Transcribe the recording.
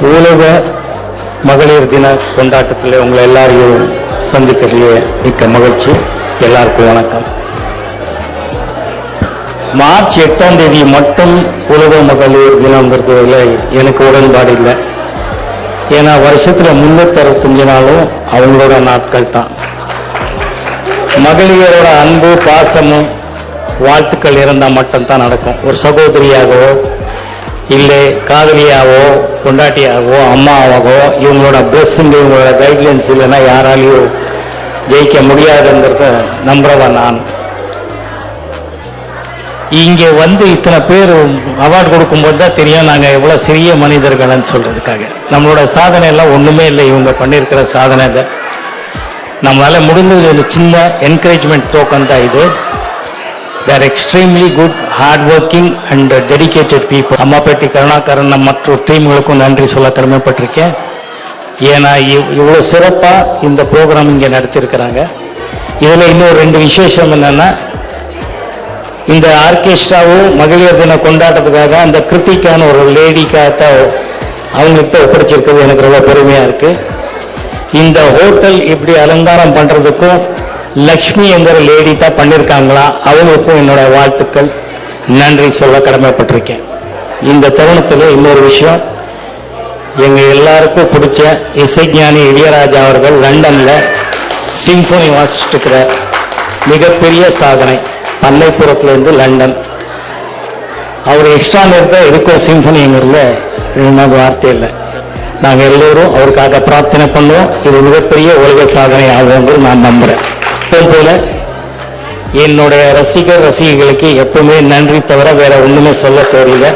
உலக மகளிர் தின கொண்டாட்டத்தில் உங்களை எல்லாரையும் சந்திக்கிறதுலே மிக்க மகிழ்ச்சி. எல்லாருக்கும் வணக்கம். மார்ச் எட்டாம் தேதி மட்டும் உலக மகளிர் தினங்கிறதுல எனக்கு உடன்பாடு இல்லை. ஏன்னா வருஷத்தில் முந்நூற்றி அறுபத்தஞ்சு நாளும் அவங்களோட நாட்கள் தான். மகளிரோட அன்பு பாசமும் வாழ்த்துக்கள் இருந்தால் மட்டும்தான் நடக்கும். ஒரு சகோதரியாகவோ இல்லை காதலியாவோ பொண்டாட்டியாகவோ அம்மாவாகவோ இவங்களோட பிளஸ்ஸிங் இவங்களோட கைட்லைன்ஸ் இல்லைன்னா யாராலையும் ஜெயிக்க முடியாதுங்கிறத நம்புறவன் நான். இங்கே வந்து இத்தனை பேர் அவார்டு கொடுக்கும்போது தான் தெரியும் நாங்கள் எவ்வளோ சிறிய மனிதர்கள்னு சொல்கிறதுக்காக நம்மளோட சாதனை எல்லாம் ஒன்றுமே இல்லை இவங்க பண்ணியிருக்கிற சாதனை இல்லை. நம்மளால் முடிஞ்சது ஒரு சின்ன என்கரேஜ்மெண்ட் டோக்கன் தான் இது. They're extremely good hard working and dedicated people Ammapettai Karunakaran மற்ற டீம்களுக்கும் நன்றி சொல்ல கடமைப்பட்டிருக்கேன். ஏன்னா இவ் இவ்வளோ சிறப்பாக இந்த ப்ரோக்ராம் இங்கே நடத்தியிருக்கிறாங்க. இதில் இன்னொரு ரெண்டு விசேஷம் என்னென்னா இந்த ஆர்கெஸ்ட்ராவும் மகளிர் தின கொண்டாட்டத்துக்காக அந்த கிருத்திக்கான ஒரு லேடிக்காக அவங்களுக்கு தான் ஒப்படைச்சிருக்கிறது. எனக்கு ரொம்ப பெருமையாக இருக்குது இந்த ஹோட்டல் இப்படி அலங்காரம் பண்ணுறதுக்கும் லக்ஷ்மிங்கிற லேடி தான் பண்ணியிருக்காங்களா அவங்களுக்கும் என்னோட வாழ்த்துக்கள். நன்றி சொல்ல கடமைப்பட்டிருக்கேன். இந்த தருணத்தில் இன்னொரு விஷயம். எங்கள் எல்லாருக்கும் பிடிச்ச இசைஞானி இளையராஜா அவர்கள் லண்டனில் சிம்ஃபோனி வாசிச்சிட்டுருக்குற மிகப்பெரிய சாதனை. பண்ணைப்புறத்துலேருந்து லண்டன். அவர் எக்ஸ்ட்ரா நேரத்தை இருக்கோ சிம்ஃபனிங்கிறதுல ரெண்டாவது வார்த்தை இல்லை. நாங்கள் எல்லோரும் அவருக்காக பிரார்த்தனை பண்ணுவோம். இது மிகப்பெரிய உலக சாதனை ஆகுங்கிறது நான் நம்புகிறேன் எப்பவும் போல. என்னுடைய ரசிகர் ரசிகைகளுக்கு எப்பவுமே நன்றி தவிர வேற ஒன்றுமே சொல்ல தெரியல